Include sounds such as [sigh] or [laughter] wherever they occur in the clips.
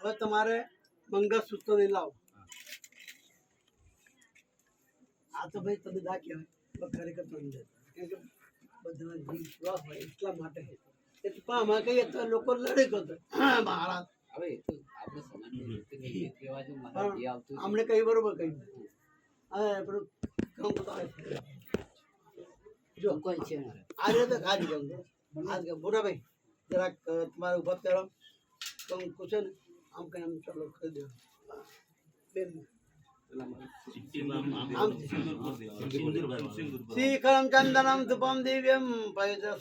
હવે તમારે મંગળસૂત્ર લઈ લાવો. આ તો ભાઈ તમે ના કહેવાય ખરેખર કે બધા જીવ હોય એટલા માટે એટલે પણ આમાં કહીએ તો લોકો લડે કરતો મહારાજ. હવે આપણે સમાજ રીતે કઈ બરોબર કહ્યું હા પેલું કામ તો જો કોઈ છે આ રીતે ખાજ ગમ આજ ગમ. મોટા ભાઈ જરાક તમારે ઊભા કરો. તો હું પૂછે ને આમ કઈ આમ ચાલો કરી દો. આમ શીખરમ ચંદનમ ધુપમ દિવ્યમ પવિત્ર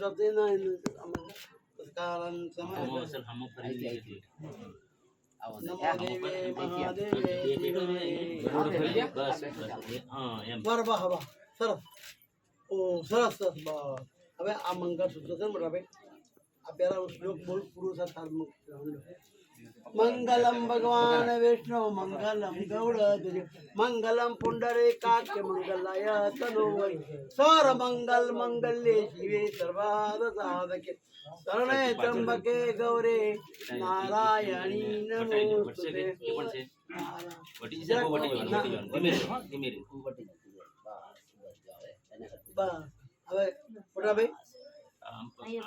હવા. સરસ. સરસ હવે આ મંગળસૂત્ર છે મોટા ભાઈ, આ પહેલા શ્લોક બોલ પૂરું થાય મંગલમ ભગવાન વિષ્ણુ મંગલમ ગૌડ મંગલમ પુંડરે કાક્ય મંગલાય તનો સૌર મંગલ મંગલ્ય શિવે સર્વાદ સાધકે શરણે ત્રંબકે ગૌરે નારાયણી નમોસ્તુતે હવે મોટાભાઈ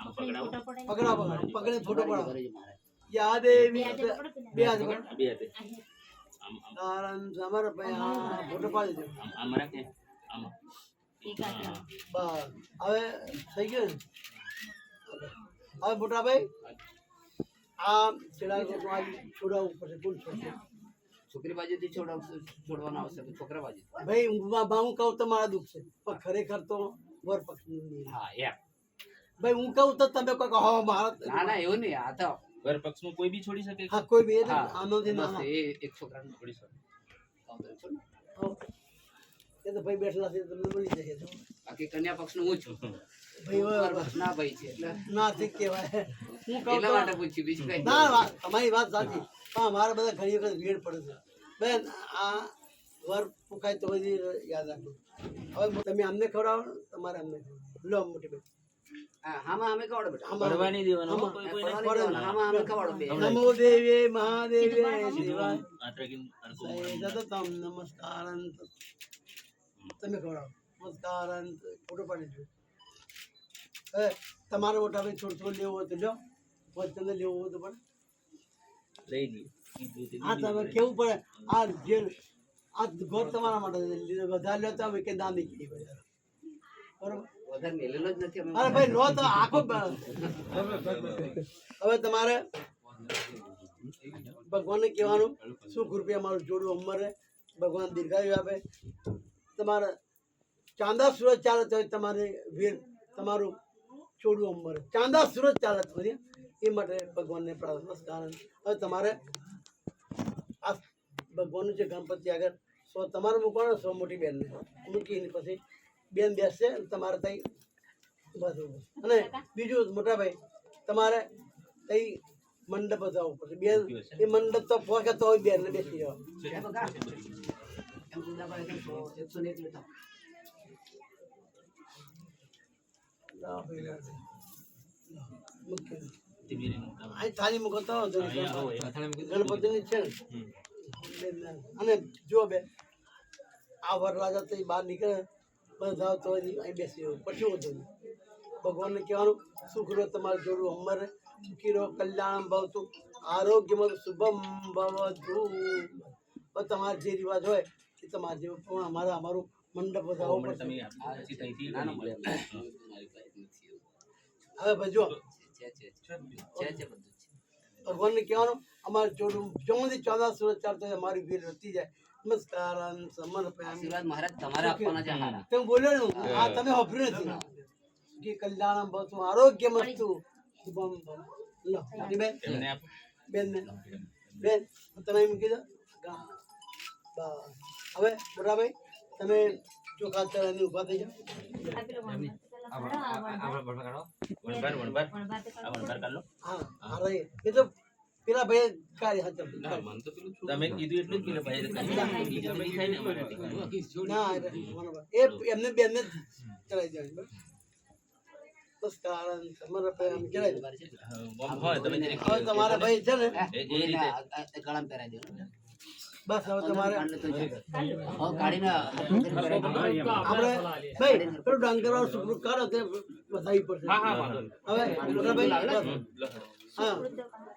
પકડા પકડા પકડે ફોટો પડાવો કરે બે. યાદેવી બે હાથ પકડ તારન સમર્પયા ફોટો પાડી દો બસ હવે થઈ ગયું હવે મોટા ભાઈ આ છેડા આ છોડાવવું પડશે કોણ છોડશે છોકરી બાજુથી છોડાવશો છોડવાનો આવશે તો છોકરા બાજુ ભાઈ હું બા હું કહું તો મારા દુઃખ છે પણ ખરેખર તો વર પક્ષ હા એમ ભાઈ હું કહું તો તમે કોઈ કહો મારા ના ના એવું નહીં આ તો ઘરનું કોઈ બી છોડી શકે? હા કોઈ બી એટલે આનો જે બસ ના એ એક છોકરાને છોડી શકો. ને? એ તો ભાઈ બેઠેલા છે તમને મળી જશે બાકી કન્યા પક્ષનું હું છું. ભાઈ પક્ષના ભાઈ છે એટલે ના ઠીક કહેવાય. હું કહું એટલા માટે પૂછ્યું બીજું કઈ ના તમારી વાત સાચી. પણ અમારે બધા ઘણી વખત ભીડ પડે છે. બેન આ વર પુકાય તો યાદ રાખો હવે તમે અમને ખવડાવો તમારે અમને. લો મોટી બેન. નમો દેવે મહાદેવે. શિવાય આત્રકીન અરકો સતતમ નમસ્કારં તમે ખવડાવો. નમસ્કારં ફોટો પાડી દો. તમારે મોટા ભાઈ છોડ થોડું લેવું હોય તો લો. વચન લેવો હોય તો પણ. લઈ લઈએ હા તમે કેવું પડે? આ જે આ ગોળ તમારા માટે છે. લીધો. વધારે લો તો હવે કે દામ નીકળી બરોબર? વધારે મેલેલો જ નથી અમે અરે ભાઈ લો તો [laughs] આખો હવે તમારે ભગવાનને કહેવાનું સુખ રૂપિયા મારું જોડું અમરે ભગવાન દીર્ઘાયુ આપે. તમારે ચાંદા સુરત ચાલે તો તમારે વીર તમારું ચોડું અમરે ચાંદા સુરત ચાલે તો એ માટે ભગવાનને પ્રાર્થના કારણ હવે તમારે આ ભગવાનનું છે ગણપતિ આગળ સો તમારે મૂકવાનો સો મોટી બહેનને મૂકીને પછી બેન બેસશે તમારે તઈ બસ અને બીજું મોટા ભાઈ તમારે તઈ મંડપ જવું પડશે. બેન એ મંડપ તો પહોંચે તો બેન ને બેસી જવા થાળી મૂકો તો. ગણપતિની છે. અને જો બે આ વરરાજા તો બહાર નીકળે. બધા તો અહીં બેસી રહ્યો પછી વધુ નહીં. ભગવાનને કહેવાનું સુખ રહો તમારું જોડું અમર સુખી રહો કલ્યાણ ભવતું આરોગ્યમાં શુભમ ભવતુ તમારે જે રિવાજ હોય એ તમારે જેવું પણ અમારે અમારું મંડપ વધારવું પડશે. હવે ભાઈ છે છે છે છે છે છે ભગવાનને કહેવાનું અમારે જોડું જોમાંથી ચોદા સુરત ચાલતો અમારી ભીડ વધતી જાય. નમસ્કાર સમર્પયામિ આશીર્વાદ મહારાજ તમારે આપવાના છે હારા. તમે બોલ્યો ને આ તમે વાપર્યું નથી. કે કલ્યાણમ ભવતું આરોગ્ય મસ્તુ. શુભમ લો બેન. બેન બેન. તમે એમ કીધું. હવે મોટાભાઈ તમે ચોખા ચડાવીને ઊભા થઈ જાઓ. પેલા ભાઈ કાર્ય તમે કીધું એટલું જ પેલા થાય ને. એ એમને આમ તમારે ભાઈ છે ને? એ રીતે. પહેરાવી બસ હવે તમારે આપણે ભાઈ પેલું ડાંગર વાળું સુકરું કાઢો તે વધાવી પડશે હા હા વાંધો હવે. હા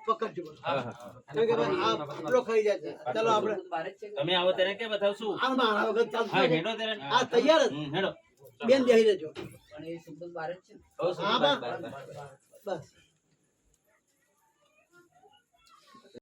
પકડજો બસ. હા હા કેમ કે ભાઈ આ ખાઈ જાય છે ચાલો આપણે તમે આવો ત્યારે કે બતાવશું આ મારા વગર ચાલશે ત્યારે આ તૈયાર જ હેડો બેન બેહી રહેજો એ છે હા. બસ